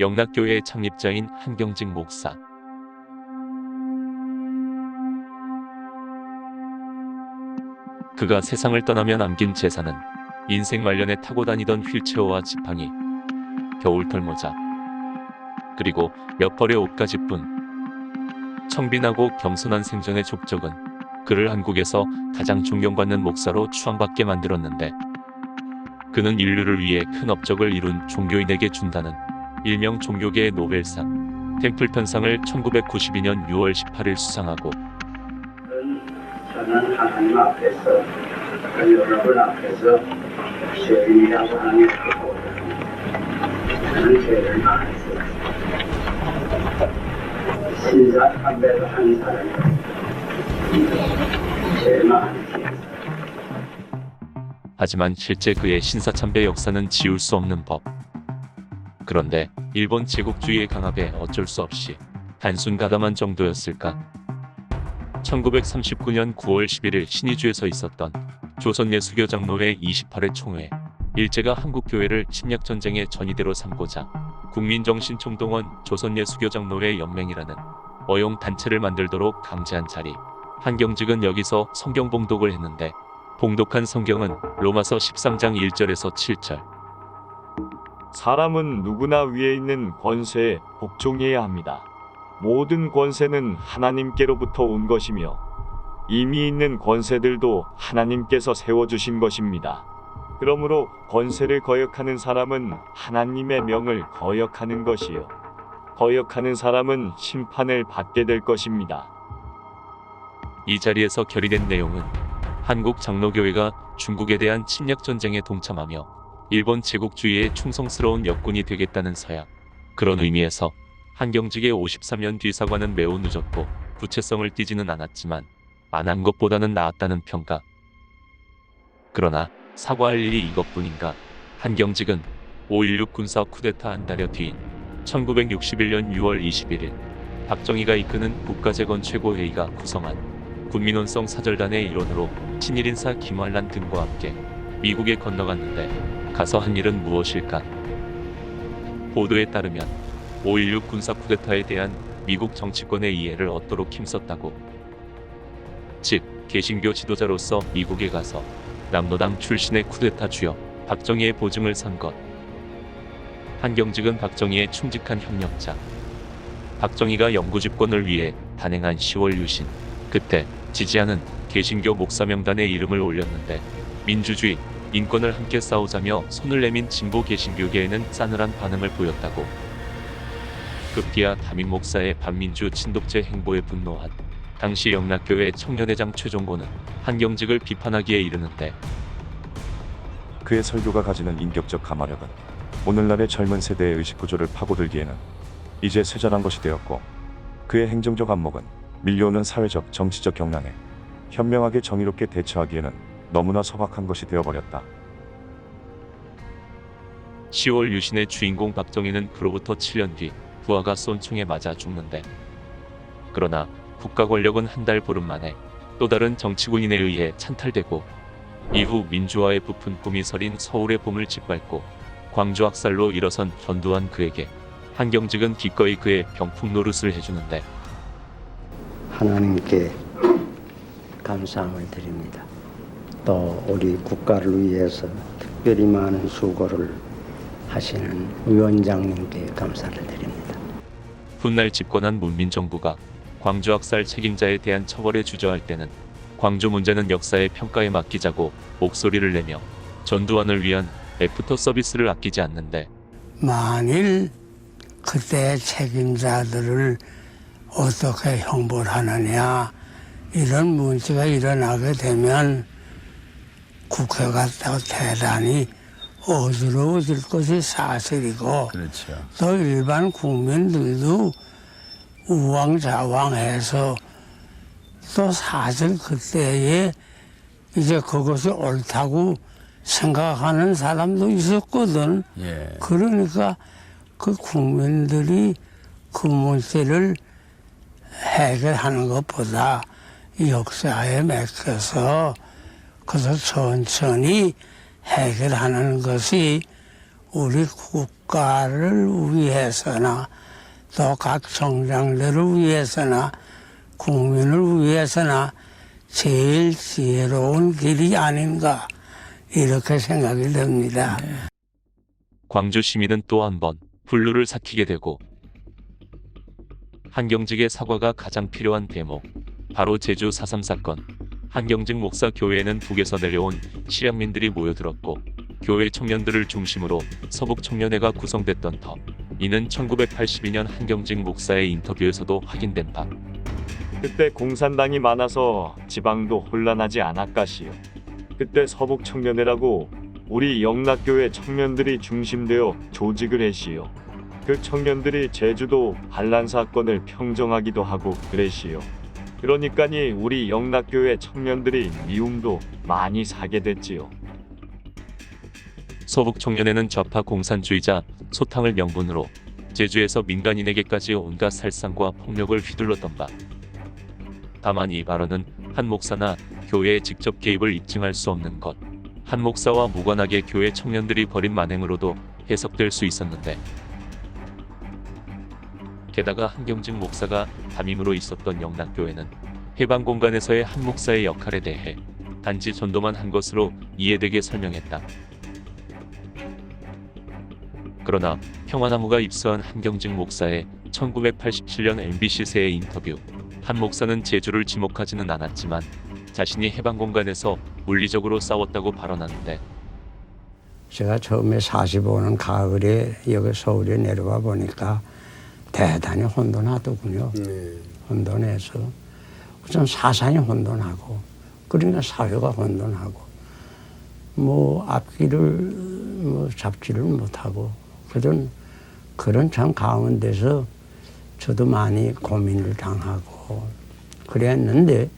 영락교회의 창립자인 한경직 목사. 그가 세상을 떠나며 남긴 재산은 인생 말년에 타고 다니던 휠체어와 지팡이, 겨울털 모자, 그리고 몇 벌의 옷가지뿐. 청빈하고 겸손한 생전의 족적은 그를 한국에서 가장 존경받는 목사로 추앙받게 만들었는데 그는 인류를 위해 큰 업적을 이룬 종교인에게 준다는 일명 종교계의 노벨상 템플 편상을 1992년 6월 18일 수상하고 저는 하나님 앞에서 그 여러분 앞에서 죄인이라고 하는 것고 저는 죄를 많았어요. 신사 담배도 한 사람이 죄 많지. 하지만 실제 그의 신사참배 역사는 지울 수 없는 법. 그런데 일본 제국주의의 강압에 어쩔 수 없이 단순 가담한 정도였을까? 1939년 9월 11일 신의주에서 있었던 조선예수교 장로회 28회 총회 일제가 한국교회를 침략전쟁의 전이대로 삼고자 국민정신총동원 조선예수교 장로회 연맹이라는 어용 단체를 만들도록 강제한 자리 한경직은 여기서 성경 봉독을 했는데 봉독한 성경은 로마서 13장 1절에서 7절 사람은 누구나 위에 있는 권세에 복종해야 합니다. 모든 권세는 하나님께로부터 온 것이며 이미 있는 권세들도 하나님께서 세워주신 것입니다. 그러므로 권세를 거역하는 사람은 하나님의 명을 거역하는 것이요. 거역하는 사람은 심판을 받게 될 것입니다. 이 자리에서 결의된 내용은 한국 장로교회가 중국에 대한 침략 전쟁에 동참하며 일본 제국주의에 충성스러운 역군이 되겠다는 서약. 그런 의미에서 한경직의 53년 뒤 사과는 매우 늦었고 구체성을 띠지는 않았지만 안 한 것보다는 나았다는 평가. 그러나 사과할 일이 이것뿐인가? 한경직은 5.16 군사 쿠데타 한 달여 뒤인 1961년 6월 21일 박정희가 이끄는 국가재건 최고회의가 구성한 군민원성 사절단의 일원으로 친일인사 김환란 등과 함께 미국에 건너갔는데 가서 한 일은 무엇일까? 보도에 따르면 5.16 군사 쿠데타에 대한 미국 정치권의 이해를 얻도록 힘썼다고. 즉, 개신교 지도자로서 미국에 가서 남노당 출신의 쿠데타 주역 박정희의 보증을 산 것. 한경직은 박정희의 충직한 협력자. 박정희가 영구 집권을 위해 단행한 10월 유신. 그때 지지하는 개신교 목사 명단에 이름을 올렸는데 민주주의, 인권을 함께 싸우자며 손을 내민 진보 개신교계에는 싸늘한 반응을 보였다고. 급기야 담임 목사의 반민주 친독제 행보에 분노한 당시 영락교회 청년회장 최종고는 한경직을 비판하기에 이르는데 그의 설교가 가지는 인격적 가마력은 오늘날의 젊은 세대의 의식 구조를 파고들기에는 이제 쇠잔한 것이 되었고 그의 행정적 안목은 밀려오는 사회적 정치적 경랑에 현명하게 정의롭게 대처하기에는 너무나 소박한 것이 되어버렸다. 10월 유신의 주인공 박정희는 그로부터 7년 뒤 부하가 쏜 총에 맞아 죽는데 그러나 국가 권력은 한 달 보름 만에 또 다른 정치군인에 의해 찬탈되고 이후 민주화의 부푼 꿈이 서린 서울의 봄을 짓밟고 광주 학살로 일어선 전두환 그에게 한경직은 기꺼이 그의 병풍 노릇을 해주는데 하나님께 감사함을 드립니다. 또 우리 국가를 위해서 특별히 많은 수고를 하시는 위원장님께 감사를 드립니다. 훗날 집권한 문민정부가 광주 학살 책임자에 대한 처벌에 주저할 때는 광주 문제는 역사의 평가에 맡기자고 목소리를 내며 전두환을 위한 애프터 서비스를 아끼지 않는데 만일 그때 책임자들을 어떻게 형벌 하느냐 이런 문제가 일어나게 되면 국회가 또 대단히 어지러워질 것이 사실이고 그렇죠. 또 일반 국민들도 우왕좌왕해서 또 사실 그때에 이제 그것이 옳다고 생각하는 사람도 있었거든. 예. 그러니까 그 국민들이 그 문제를 해결하는 것보다 역사에 맡겨서 그래서 천천히 해결하는 것이 우리 국가를 위해서나 또 각 정장들을 위해서나 국민을 위해서나 제일 지혜로운 길이 아닌가 이렇게 생각이 듭니다. 광주 시민은 또 한 번 분루를 삭히게 되고 한경직의 사과가 가장 필요한 대목 바로 제주 4.3 사건 한경직 목사 교회에는 북에서 내려온 실향민들이 모여들었고 교회 청년들을 중심으로 서북 청년회가 구성됐던 터 이는 1982년 한경직 목사의 인터뷰에서도 확인된 바 그때 공산당이 많아서 지방도 혼란하지 않았가시요. 그때 서북 청년회라고 우리 영락교회 청년들이 중심되어 조직을 했시요. 그 청년들이 제주도 반란 사건을 평정하기도 하고 그랬시요. 그러니까니 우리 영락교회 청년들이 미움도 많이 사게 됐지요. 서북 청년회는 좌파 공산주의자 소탕을 명분으로 제주에서 민간인에게까지 온갖 살상과 폭력을 휘둘렀던 바 다만 이 발언은 한 목사나 교회의 직접 개입을 입증할 수 없는 것. 한 목사와 무관하게 교회 청년들이 벌인 만행으로도 해석될 수 있었는데 게다가 한경직 목사가 담임으로 있었던 영락교회는 해방 공간에서의 한 목사의 역할에 대해 단지 전도만 한 것으로 이해되게 설명했다. 그러나 평화나무가 입수한 한경직 목사의 1987년 MBC세의 인터뷰 한 목사는 제주를 지목하지는 않았지만 자신이 해방 공간에서 물리적으로 싸웠다고 발언하는데 제가 처음에 45년 가을에 여기 서울에 내려와 보니까 대단히 혼돈하더군요. 혼돈해서 우선 사상이 혼돈하고 그러니까 사회가 혼돈하고 뭐 앞길을 뭐 잡지를 못하고 그런 그런 참 가운데서 저도 많이 고민을 당하고 그랬는데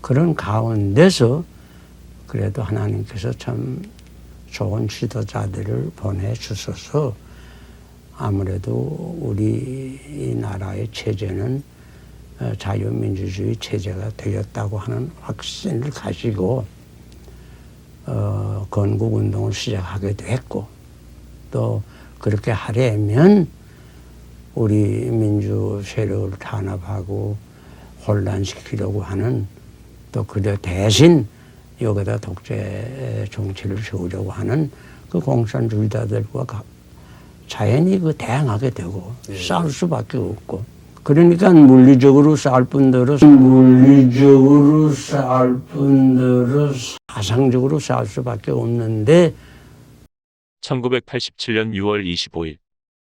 그런 가운데서 그래도 하나님께서 참 좋은 지도자들을 보내주셔서 아무래도 우리 이 나라의 체제는 어, 자유민주주의 체제가 되었다고 하는 확신을 가지고 어, 건국운동을 시작하게 됐고 또 그렇게 하려면 우리 민주 세력을 탄압하고 혼란시키려고 하는 또 그래 대신 여기다 독재 정치를 세우려고 하는 그 공산주의자들과 가- 자연히 그 대항하게 되고 싸울 수밖에 없고 그러니까 물리적으로 싸울 뿐더러 물리적으로 싸울 뿐더러 사상적으로 싸울 수밖에 없는데 1987년 6월 25일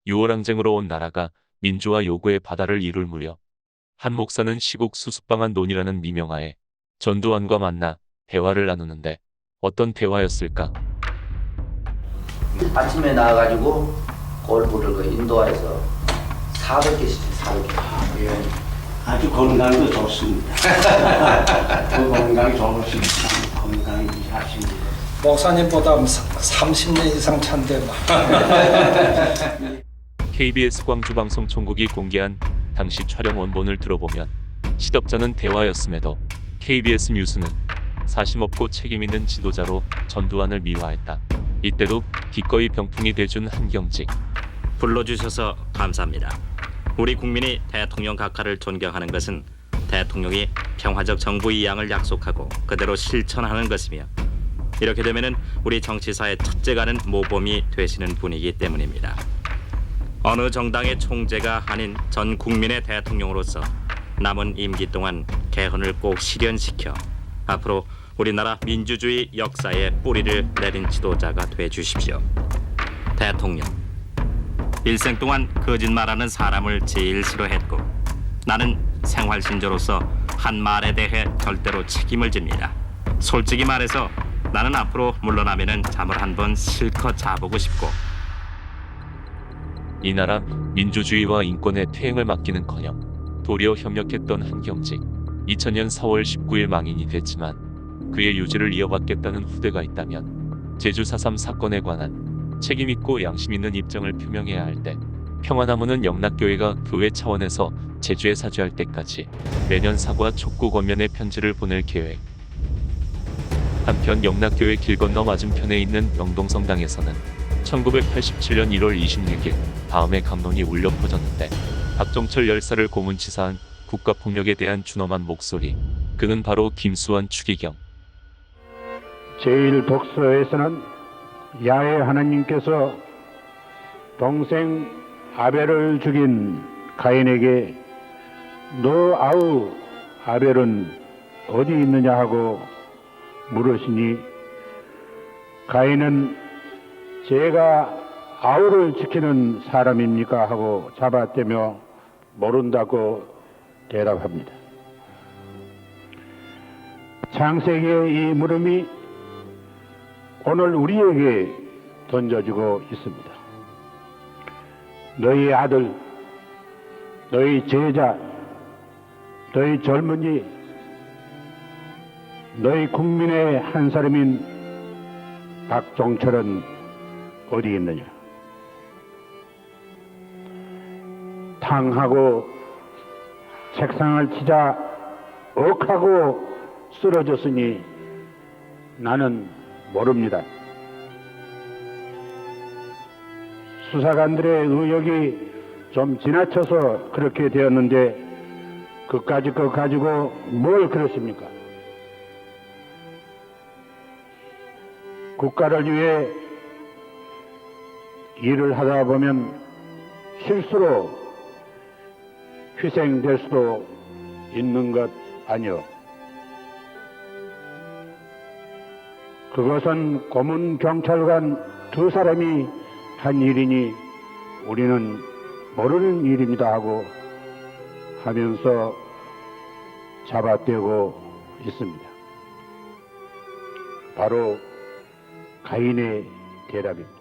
유월항쟁으로 온 나라가 민주화 요구의 바다를 이룰 무렵 한 목사는 시국 수습방안 논의라는 미명하에 전두환과 만나 대화를 나누는데 어떤 대화였을까? 아침에 나와가지고 골프를 그 인도하에서 400개씩 400개. 예, 아주 건강도 좋습니다. 그 건강이 좋으시니까 건강히 하십니다. 목사님보다 30년 이상 찬데 뭐. KBS 광주방송 총국이 공개한 당시 촬영 원본을 들어보면 시덥잖은 대화였음에도 KBS 뉴스는 사심없고 책임있는 지도자로 전두환을 미화했다. 이때도 기꺼이 병풍이 돼준 한경직. 불러주셔서 감사합니다. 우리 국민이 대통령 각하를 존경하는 것은 대통령이 평화적 정부 이양을 약속하고 그대로 실천하는 것이며 이렇게 되면은 우리 정치사의 첫째가는 모범이 되시는 분이기 때문입니다. 어느 정당의 총재가 아닌 전 국민의 대통령으로서 남은 임기 동안 개헌을 꼭 실현시켜 앞으로 우리나라 민주주의 역사에 뿌리를 내린 지도자가 돼 주십시오. 대통령 일생 동안 거짓말하는 사람을 제일 싫어했고 나는 생활 신조로서 한 말에 대해 절대로 책임을 집니다. 솔직히 말해서 나는 앞으로 물러나면은 잠을 한번 실컷 자보고 싶고 이 나라 민주주의와 인권의 퇴행을 막기는커녕 도리어 협력했던 한경직. 2000년 4월 19일 망인이 됐지만 그의 유지를 이어받겠다는 후대가 있다면 제주 4.3 사건에 관한 책임있고 양심있는 입장을 표명해야 할 때 평화나무는 영락교회가 교회 차원에서 제주에 사죄할 때까지 매년 사과 촉구 권면의 편지를 보낼 계획. 한편 영락교회 길 건너 맞은편에 있는 영동성당에서는 1987년 1월 26일 다음에 강론이 울려 퍼졌는데 박정철 열사를 고문치사한 국가폭력에 대한 준엄한 목소리 그는 바로 김수환 추기경 제일 독서에서는 야훼 하나님께서 동생 아벨을 죽인 가인에게 너 아우 아벨은 어디 있느냐 하고 물으시니 가인은 제가 아우를 지키는 사람입니까 하고 잡아떼며 모른다고 대답합니다. 창세기의 이 물음이 오늘 우리에게 던져지고 있습니다. 너희 아들, 너희 제자, 너희 젊은이, 너희 국민의 한 사람인 박종철은 어디 있느냐? 탕하고 책상을 치자 억하고 쓰러졌으니 나는 모릅니다. 수사관들의 의혹이 좀 지나쳐서 그렇게 되었는데 그까지 거 가지고 뭘 그렇습니까? 국가를 위해 일을 하다 보면 실수로 희생될 수도 있는 것 아니오. 그것은 고문 경찰관 두 사람이 한 일이니 우리는 모르는 일입니다 하고 하면서 잡아떼고 있습니다. 바로 가인의 대답입니다.